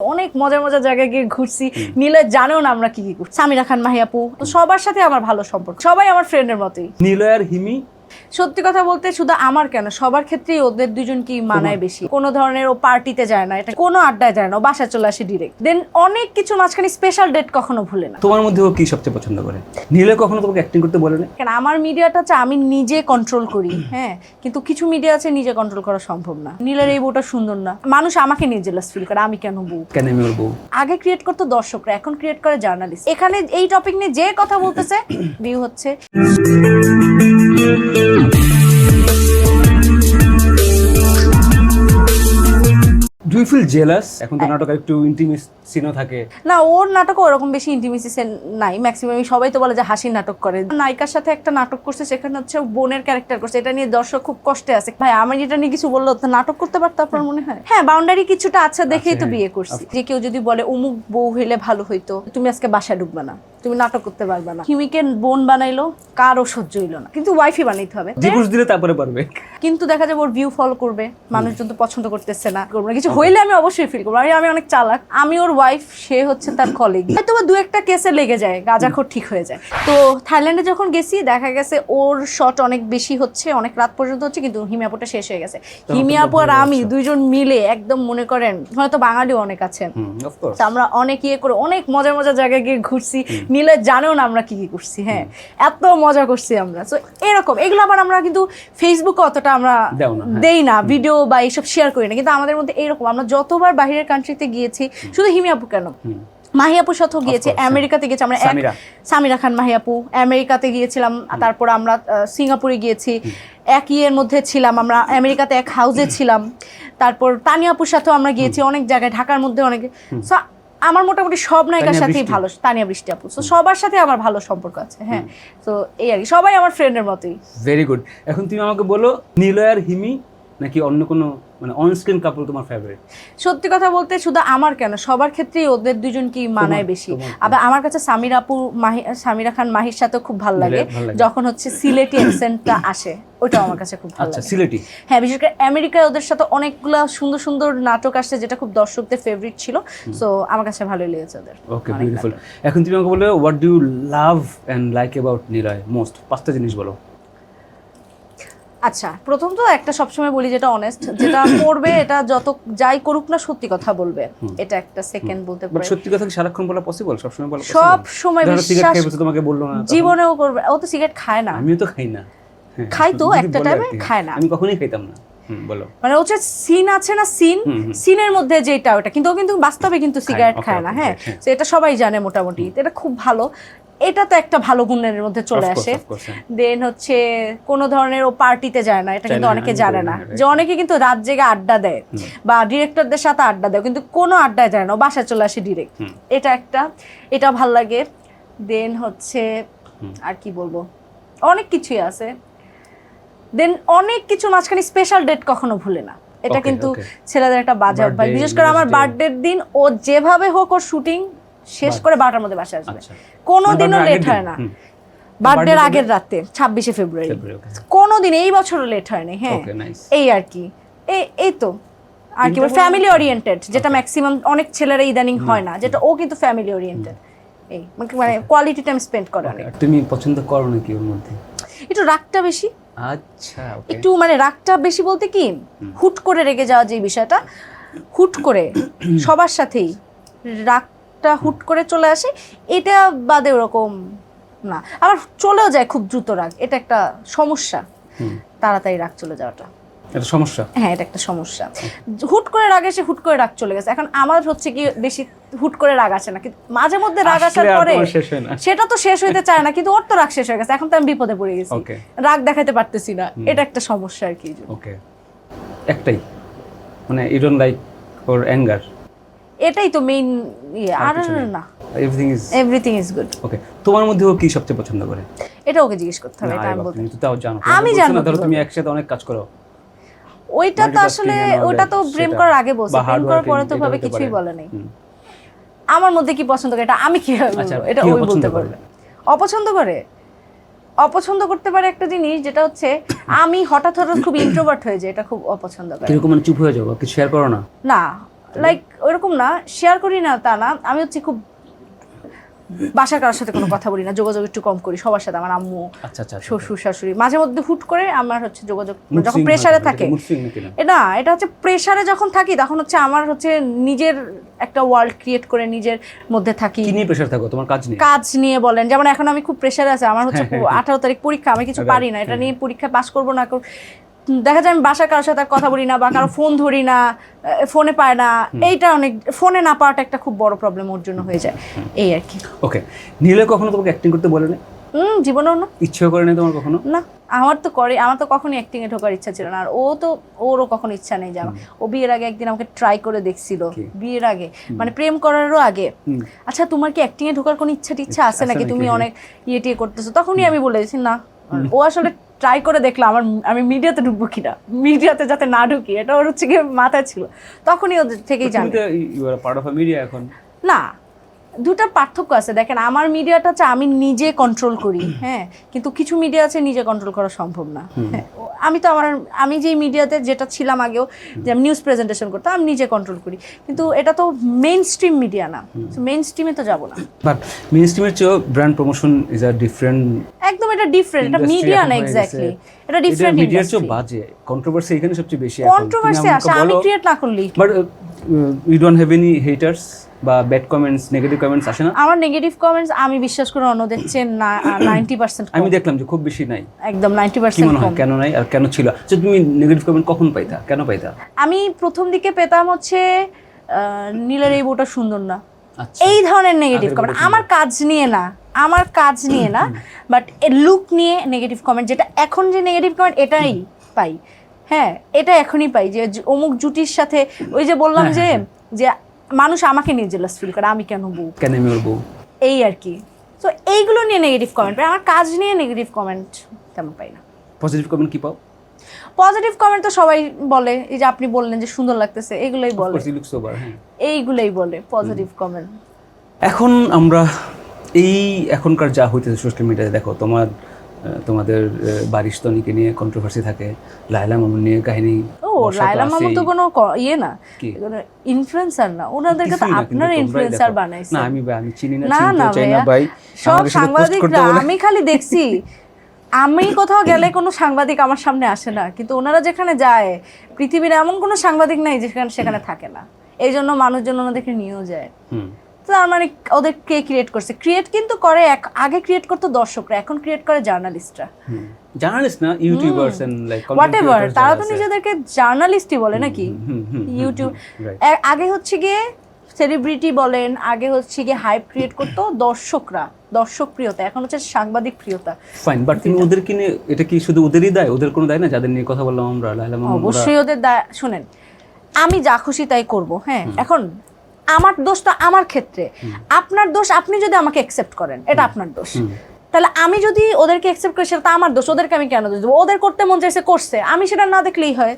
অনেক মজার মজার জায়গায় গিয়ে ঘুরছি। নীলয় জানেও না আমরা কি কি করছি। সামিরা খান মাহিয়াপু তো সবার সাথে আমার ভালো সম্পর্ক। সবাই আমার ফ্রেন্ডের মতোই। নিলয় আর হিমি সত্যি কথা বলতে শুধু আমার কেন সবার ক্ষেত্রেই ওদের দুজন কি মানায় বেশি? কোনো ধরনের ও পার্টিতে যায় না এটা কোনো আড্ডায় যায় না বাসায় চলে আসে ডিরেক্ট দেন অনেক কিছু মাঝখানে স্পেশাল ডেট কখনো ভুলে না। তোমার মধ্যে ও কি সবচেয়ে পছন্দ করে? নিলয় কখনো তোমাকে অ্যাক্টিং করতে বলে না? কেন আমার মিডিয়াটা হচ্ছে আমি নিজে কন্ট্রোল করি হ্যাঁ? কিন্তু কিছু মিডিয়া আছে নিজে কন্ট্রোল করা সম্ভব না। নীলের এই বউটা সুন্দর না। মানুষ আমাকে নিয়ে জেলাস ফিল করে আমি কেন বউ? কেন আমি ওর বউ? আগে ক্রিয়েট করতো দর্শকরা এখন ক্রিয়েট করে জার্নালিস্ট এখানে এই টপিক নিয়ে যে কথা বলতেছে ভিউ হচ্ছে। ফিল জেলাস এখন তো নাটক একটু ইন্টিমেট সিনও থাকে। না ওর নাটকও ওরকম বেশি ইন্টিমেসি নাই। ম্যাক্সিমাম সবাই তো বলে যে হাসির নাটক করে। নায়িকার সাথে একটা নাটক করছে সেখানে হচ্ছে বোনের ক্যারেক্টার করছে। এটা নিয়ে দর্শক খুব কষ্টে আছে। ভাই আমি এটা নিয়ে কিছু বলল তো নাটক করতে পারতো আপনার মনে হয়? হ্যাঁ বাউন্ডারি কিছুটা আছে দেখেই তো হ্যাঁ। বিয়ে করছি। যে কেউ যদি বলে অমুক বউ হইলে ভালো হইতো তুমি আজকে বাসায় ঢুকবে না। তুমি নাটক করতে পারবে না। হিমিকে বোন বানাইলো কারও সহ্য হইল না। কিন্তু ওয়াইফই বানাইতে হবে। ডিভোর্স দিলে তারপরে পারবে। কিন্তু দেখা যাবে ওর ভিউ ফলো করবে মানুষজন তো পছন্দ করতেছে না। করবে না। কিছু হইলে আমি অবশ্যই ফিল করব। আমি আমি অনেক চালাক। আমি ওর ওয়াইফ সে হচ্ছে তার কলিগ হয়তো বা দু একটা কেসে লেগে যায় গাঁজাখোর ঠিক হয়ে যায়। তো থাইল্যান্ডে যখন গেছি দেখা গেছে ওর শট অনেক বেশি হচ্ছে অনেক রাত পর্যন্ত হচ্ছে কিন্তু হিমিয়াপুটা শেষ হয়ে গেছে। হিমিয়াপু আর আমি দুইজন মিলে একদম মনে করেন হয়তো বাঙালিও অনেক আছেন। তো আমরা অনেক ইয়ে করে অনেক মজার মজার জায়গায় গিয়ে ঘুরছি। নীলে জানেও না আমরা কি কি করছি হ্যাঁ। এত মজা করছি আমরা। তো এরকম। এগুলো আবার আমরা কিন্তু ফেসবুকে অতটা আমরা হ্যাঁ। দেই না ভিডিও বা এইসব শেয়ার করি না। কিন্তু আমাদের মধ্যে এরকম। আমরা যতবার বাইরের কান্ট্রিতে গিয়েছি শুধু হিমিয়াপু কেন? মাহিয়াপুর সাথেও গিয়েছি হ্যাঁ। আমেরিকাতে গিয়েছি। আমরা সামিরা। খান মাহিয়াপু আমেরিকাতে গিয়েছিলাম তারপর আমরা সিঙ্গাপুরে গিয়েছি। এক ইয়ের মধ্যে ছিলাম আমরা আমেরিকাতে এক হাউসে ছিলাম। তারপর তানিয়াপুর সাথেও আমরা গিয়েছি অনেক জায়গায় ঢাকার মধ্যে অনেক। আমার মোটামুটি সব নায়িকার সাথেই ভালো তানিয়া বৃষ্টি আপু। তো সবার সাথে আমার ভালো সম্পর্ক আছে হ্যাঁ। তো এই আর কি সবাই আমার ফ্রেন্ডের মতোই। ভেরি গুড এখন তুমি আমাকে বলো নিলয় আর হিমি নাকি অন্য কোনো মানে অন স্ক্রিন কাপল তোমার ফেভারিট সত্যি কথা বলতে শুধু আমার কেন সবার ক্ষেত্রেই ওদের দুজন কি মানায় বেশি? আবার আমার কাছে সামির আপু মাহি সামিরা খান মাহির সাথে খুব ভালো লাগে। যখন হচ্ছে সিলেটি অ্যাকসেন্টটা আসে ওটাও আমার কাছে খুব ভালো আচ্ছা লাগে। সিলেটি? হ্যাঁ বিশেষ করে আমেরিকায় ওদের সাথে অনেকগুলা সুন্দর সুন্দর নাটক আসছে যেটা খুব দর্শকদের ফেভারিট ছিল। সো আমার কাছে ভালোই লেগেছে ওদের। ওকে বিউটিফুল এখন তুমি আমাকে বলো what do you love and like about Niloy most পাঁচটা জিনিস বলো। আচ্ছা প্রথম তো একটা সবসময় বলি যেটা অনেস্ট যেটা করবে এটা যত যাই করুক না সত্যি কথা বলবে। এটা একটা সেকেন্ড বলতে পারে। সত্যি কথা কি সারাক্ষণ বলা পসিবল সবসময় বলা সব সময় বিশ্বাস তোমাকে বলল না জীবনেও করবে। ও তো সিগারেট খায় না। আমিও তো খাই না। হ্যাঁ, খাই তো, একটা কি। খায় না। আমি কখনোই খাইতাম না। বলো। মানে হচ্ছে সিন আছে না সিন। সিনের মধ্যে যেটা ওটা। কিন্তু ও কিন্তু বাস্তবে কিন্তু সিগারেট খায় না হ্যাঁ। হ্যাঁ। তো এটা সবাই জানে মোটামুটি। এটা খুব ভালো। এটা তো একটা ভালো গুণের মধ্যে চলে আসে। course, হ্যাঁ। দেন হচ্ছে কোনো ধরনের ও পার্টিতে যায় না এটা কিন্তু অনেকে জানে না। না, যে অনেকে কিন্তু রাত জেগে আড্ডা দেয় বা ডিরেক্টরদের সাথে আড্ডা দেয় কিন্তু কোনো আড্ডায় যায় না ও বাসায় চলে আসে ডিরেক্ট এটা একটা এটা ভালো লাগে। দেন হচ্ছে আর কি বলব? অনেক কিছুই আছে। দেন অনেক কিছু মাঝখানে স্পেশাল ডেট কখনো ভুলে না। এটা কিন্তু ছেলেদের একটা বাজে অভ্যাস। বিশেষ করে আমার. বার্থডের দিন ও যেভাবে হোক ওর শুটিং শেষ করে বারোটার মধ্যে বাসায় আসবে। আচ্ছা। কোনো মানে লেট হয় না। বার্থডের আগের রাতে ছাব্বিশে ফেব্রুয়ারি। February, okay. কোনো দিন এই বছরও লেট হয়নি হ্যাঁ। এই আর কি। এই তো। আর কি ফ্যামিলি ওরিয়েন্টেড যেটা ম্যাক্সিমাম অনেক ছেলেরা ইদানিং হয় না যেটা ও কিন্তু ফ্যামিলি ওরিয়েন্টেড এই মানে কোয়ালিটি টাইম স্পেন্ড করে অনেক। তুমি পছন্দ করো নাকি ওর মধ্যে? একটু রাগটা বেশি। আচ্ছা. একটু মানে রাগটা বেশি বলতে কি হুট করে রেগে যাওয়া যে বিষয়টা হুট করে সবার সাথেই রাগটা হুট করে চলে আসে এটা বাদে ওরকম না। আবার চলেও যায় খুব দ্রুত রাগ এটা একটা সমস্যা। তাড়াতাড়ি রাগ চলে যাওয়াটা। এটা সমস্যা? হ্যাঁ এটা একটা সমস্যা। হুট করে রাগ এসে হুট করে রাগ চলে গেছে। এখন আমার হচ্ছে কি বেশি হুট করে রাগ আসে না কিন্তু মাঝে মধ্যে রাগ আসার পরে। সেটা তো শেষ হইতে চায় না কিন্তু ওর তো রাগ শেষ হয়ে গেছে। এখন তো আমি বিপদে পড়ে গেছি। রাগ দেখাতে পারতেছি না। এটা একটা সমস্যা আর কি ওকে একটাই। মানে ইউ ডোন্ট লাইক ওর অ্যাঙ্গার এটাই তো মেইন ইয়ে আর না everything is everything is good okay তোমার মধ্যে ও কি সবচেয়ে পছন্দ করে? এটা ওকে জিজ্ঞেস করতে হবে এটা আমি বলতে তুমি তো তাও জানো। আমি তোমাকে বলছো জানব না, ধরো তুমি একসাথে অনেক কাজ করো। ওইটা তো আসলে ওটা তো প্রেম করার আগে বলছে প্রেম করার পরে তো ভাবে কিছুই বলে নাই। আমার মধ্যে কি পছন্দ করে এটা আমি কীভাবে আচ্ছা, এটা ওই বলতে পারবে অপছন্দ করে? অপছন্দ করতে পারে একটা জিনিস যেটা হচ্ছে আমি হঠাৎ হঠাৎ খুব ইন্ট্রোভার্ট হয়ে যাই এটা খুব অপছন্দ করে। কীরকম মানে চুপ হয়ে যাও কিছু শেয়ার করো না? না লাইক ওইরকম না শেয়ার করি না তা না আমি হচ্ছে খুব বাসার কারোর সাথে কোনো কথা বলি না যোগাযোগ একটু কম করি সবার সাথে আমার আম্মু আচ্ছা আচ্ছা আচ্ছা। শ্বশুর শাশুড়ি মাঝে মধ্যে হুট করে আমার হচ্ছে যোগাযোগ যখন প্রেসারে থাকে না? এটা হচ্ছে প্রেসারে যখন থাকি তখন হচ্ছে আমার হচ্ছে নিজের একটা ওয়ার্ল্ড ক্রিয়েট করে নিজের মধ্যে থাকি কি নিয়ে প্রেশার থাকো তোমার কাজ নিয়ে কাজ নিয়ে বলেন যেমন এখন আমি খুব প্রেশারে আছে আমার হচ্ছে হ্যাঁ, হ্যাঁ। আঠারো তারিখ পরীক্ষা আমি কিছু পারি না এটা হ্যাঁ। নিয়ে পরীক্ষা পাস করব না করব। দেখা যায় আমি বাসার কারোর সাথে কথা বলি না বা কারও ফোন ধরি না ফোনে পায় না। এইটা অনেক ফোনে না পাওয়াটা একটা খুব বড় প্রবলেম ওর জন্য হয়ে যায়। এই আর কি। ওকে নীলে কখনো তোমাকে অ্যাক্টিং করতে বলে বলেনি? হুম জীবনেও না। ইচ্ছেও করে নাই তোমার কখনো? না আমার তো করে আমার তো কখনোই অ্যাক্টিং এ ঢোকার ইচ্ছা ছিল না। আর ও তো ওরও কখনো ইচ্ছা নেই জানো ও বিয়ের আগে একদিন আমাকে ট্রাই করে দেখছিল। বিয়ের আগে। মানে প্রেম করারও আগে। আচ্ছা তোমার কি অ্যাক্টিং এ ঢোকার কোনো ইচ্ছা টিচ্ছা আছে নাকি? তুমি হ্যাঁ। অনেক ইয়ে টিয়ে করতেছো। তখনই আমি বলে দিয়েছি না ও আসলে ট্রাই করে দেখলাম আমার আমি মিডিয়াতে ঢুকবো কিনা? মিডিয়াতে যাতে না ঢুকি এটা ওর হচ্ছে গিয়ে মাথায় ছিল। তখনই ওদের থেকেই জানি পার্ট অফ মিডিয়া এখন। না দুটা পার্থক্য আছে। দেখেন আমার মিডিয়াটা হচ্ছে আমি নিজে কন্ট্রোল করি হ্যাঁ? কিন্তু কিছু মিডিয়া আছে নিজে কন্ট্রোল করা সম্ভব না হ্যাঁ, আমি তো আমার আমি যেই মিডিয়াতে যেটা ছিলাম আগেও যে আমি নিউজ প্রেজেন্টেশন করতাম আমি নিজে কন্ট্রোল করি। কিন্তু এটা তো মেইন স্ট্রিম মিডিয়া না মেইন স্ট্রিমে তো যাব না। বাট মিনি স্ট্রিমের চেয়েও brand promotion is a different একদম এটা ডিফারেন্ট এটা মিডিয়া না এক্স্যাক্টলি এটা ডিফারেন্ট মিডিয়ার চেয়েও বাজে। কন্ট্রোভার্সি এখানে সবচেয়ে বেশি। কন্ট্রোভার্সি আসে আমি ক্রিয়েট না করলেই but you don't have any haters বা ব্যাড কমেন্টস নেগেটিভ কমেন্টস আসে না? আমার নেগেটিভ কমেন্টস আমি বিশ্বাস করি অন্যদের চেয়ে নাইনটি পার্সেন্ট আমি দেখলাম যে খুব বেশি নাই। একদম নাইনটি পার্সেন্ট মনে হয় কেন নাই আর কেন ছিল? যে তুমি নেগেটিভ কমেন্ট কখন পাইতা? কেন পাইতা? আমি প্রথম দিকে পেতাম হচ্ছে নীলের এই বউটা সুন্দর না। আচ্ছা। এই ধরনের নেগেটিভ কমেন্ট আমার কাজ নিয়ে না আমার কাজ নিয়ে না বাট লুক নিয়ে নেগেটিভ কমেন্ট যেটা এখন যে নেগেটিভ কমেন্ট এটাই পাই। হ্যাঁ এটা এখনই পাই যে অমুক জুটির সাথে ওই যে বললাম হ্যাঁ, যে হ্যাঁ, যে মানুষ আমাকে নিয়ে জেলাস ফিল করে আমি কেন বউ? কেন আমি ওর বউ? এই আর কি। তো এইগুলো নিয়ে নেগেটিভ কমেন্ট পাই। আমার কাজ নিয়ে নেগেটিভ কমেন্ট তেমন পাই না। পজিটিভ কমেন্ট কি পাও? পজিটিভ কমেন্ট তো সবাই বলে এই যে আপনি বললেন যে সুন্দর লাগতেছে এগুলোই বলে। হ্যাঁ। এইগুলোই বলে পজিটিভ কমেন্ট এখন আমরা এই এখনকার যা হইতেছে সোশ্যাল মিডিয়াতে দেখো তোমার তোমাদের বারিশতনীকে নিয়ে কন্ট্রোভার্সি থাকে লাইলা মামুন নিয়ে কাহিনী ও বর্ষা তো লাইলা মামু তো কোনো ইয়ে না? ইনফ্লুয়েন্সার না ওনাদেরকে তো আপনারা ইনফ্লুয়েন্সার। বানাইছে। না আমি আমি চিনি না না না চাই না ভাই সব সাংবাদিকরা আমি খালি দেখছি আমি কোথাও গেলে কোনো সাংবাদিক আমার সামনে আসে না কিন্তু ওনারা যেখানে যায় পৃথিবীর এমন কোনো সাংবাদিক নাই যেখানে সেখানে থাকে না। এই জন্য মানুষজন ওনাদেরকে নিয়েও যায়। তার মানে ওদের কে ক্রিয়েট করছে? ক্রিয়েট কিন্তু করে এক- আগে ক্রিয়েট করতো দর্শকরা এখন ক্রিয়েট করে জার্নালিস্টরা জার্নালিস্ট না YouTubers and like whatever তারা তো নিজেদেরকে জার্নালিস্টই বলে নাকি? ইউটিউব আগে হচ্ছে গিয়ে সেলিব্রিটি বলেন আগে হচ্ছে গিয়ে হাইপ ক্রিয়েট করতো দর্শকরা দর্শক প্রিয়তা এখন হচ্ছে সাংবাদিক প্রিয়তা। ফাইন বাট তুমি ওদেরকে নিয়ে এটা কি শুধু ওদেরই দায়? ওদের কোনো দায় না? যাদের নিয়ে কথা বললাম আমরা অবশ্যই ওদের দা- শুনেন আমি যা খুশি তাই করব হ্যাঁ এখন আমার দোষ তো আমার ক্ষেত্রে। আপনার দোষ আপনি যদি আমাকে অ্যাকসেপ্ট করেন এটা আপনার দোষ। তাহলে আমি যদি ওদেরকে অ্যাকসেপ্ট করি সেটা তো আমার দোষ ওদেরকে আমি কেন দোষ দেবো? ওদের করতে মন চাইছে করছে। আমি সেটা না দেখলেই হয়।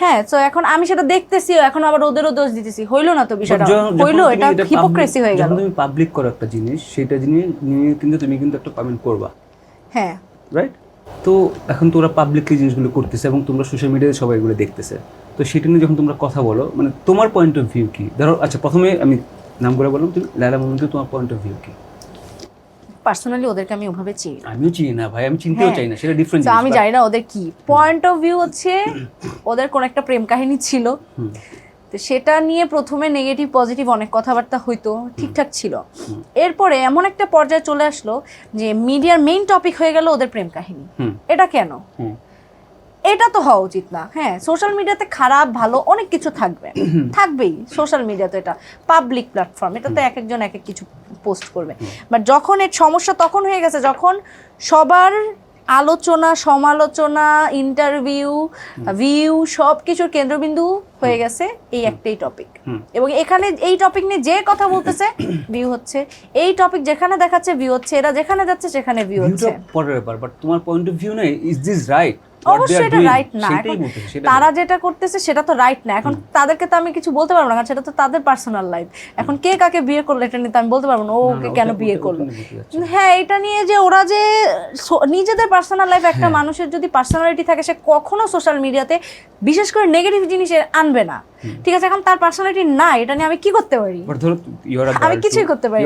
হ্যাঁ তো এখন আমি সেটা দেখতেছি এখন আবার ওদেরও দোষ দিতেছি। হইল না তো বিষয়টা। হইল এটা হিপোক্রেসি হয়ে গেল। তুমি পাবলিক করো একটা জিনিস সেটা জিনিস নিয়ে কিন্তু তুমি কিন্তু একটা কমেন্ট করবা। হ্যাঁ। রাইট তো এখন তো ওরা পাবলিকলি জিনিসগুলো করতেছে এবং তোমরা সোশ্যাল মিডিয়াতে সবাই এগুলো দেখতেছে। তো সেটা নিয়ে যখন তোমরা কথা বলো মানে তোমার পয়েন্ট অফ ভিউ কি? ধরো আচ্ছা প্রথমে আমি নাম করে বললাম তুমি লাইলা মামুনকে তোমার পয়েন্ট অফ ভিউ কি? পার্সোনালি ওদেরকে আমি ওভাবে চিনি। আমিও চিনি না ভাই আমি চিনতেও হ্যাঁ। চাই না সেটা ডিফারেন্ট আমি জানি না ওদের কি। পয়েন্ট অফ ভিউ হচ্ছে ওদের কোন একটা প্রেম কাহিনী ছিল। তো সেটা নিয়ে প্রথমে নেগেটিভ পজিটিভ অনেক কথাবার্তা হইতো ঠিকঠাক ছিল। এরপরে এমন একটা পর্যায়ে চলে আসলো যে মিডিয়ার মেইন টপিক হয়ে গেল ওদের প্রেম কাহিনী। এটা কেন? এটা তো হওয়া উচিত না। হ্যাঁ সোশ্যাল মিডিয়াতে খারাপ ভালো অনেক কিছু থাকবে। থাকবেই। সোশ্যাল মিডিয়া তো এটা পাবলিক প্ল্যাটফর্ম এটা তো এক একজন এক এক কিছু পোস্ট করবে। বাট যখন এর সমস্যা তখন হয়ে গেছে যখন সবার আলোচনা সমালোচনা ইন্টারভিউ ভিউ সব কিছুর কেন্দ্রবিন্দু হয়ে গেছে এই একটাই টপিক এবং এখানে এই টপিক নিয়ে যে কথা বলতেছে ভিউ হচ্ছে। এই টপিক যেখানে দেখাচ্ছে ভিউ হচ্ছে। এরা যেখানে যাচ্ছে সেখানে ভিউ হচ্ছে। পরের ব্যাপার বাট তোমার পয়েন্ট অফ ভিউ নাই ইজ দিস রাইট অবশ্যই এটা রাইট না। এখন তারা যেটা করতেছে সেটা তো রাইট না। এখন তাদেরকে তো আমি কিছু বলতে পারব না কারণ সেটা তো তাদের পার্সোনাল লাইফ এখন কে কাকে বিয়ে করল এটা নিয়ে আমি বলতে পারব না ওকে কেন বিয়ে করল। হ্যাঁ এটা নিয়ে যে ওরা যে নিজেদের পার্সোনাল লাইফ একটা হ্যাঁ। মানুষের যদি পার্সোনালিটি থাকে সে কখনো সোশ্যাল মিডিয়াতে বিশেষ করে নেগেটিভ জিনিস আনবে না। ঠিক আছে এখন তার পার্সোনালিটি না এটা নিয়ে আমি কি করতে পারি? আমি কিছুই করতে পারি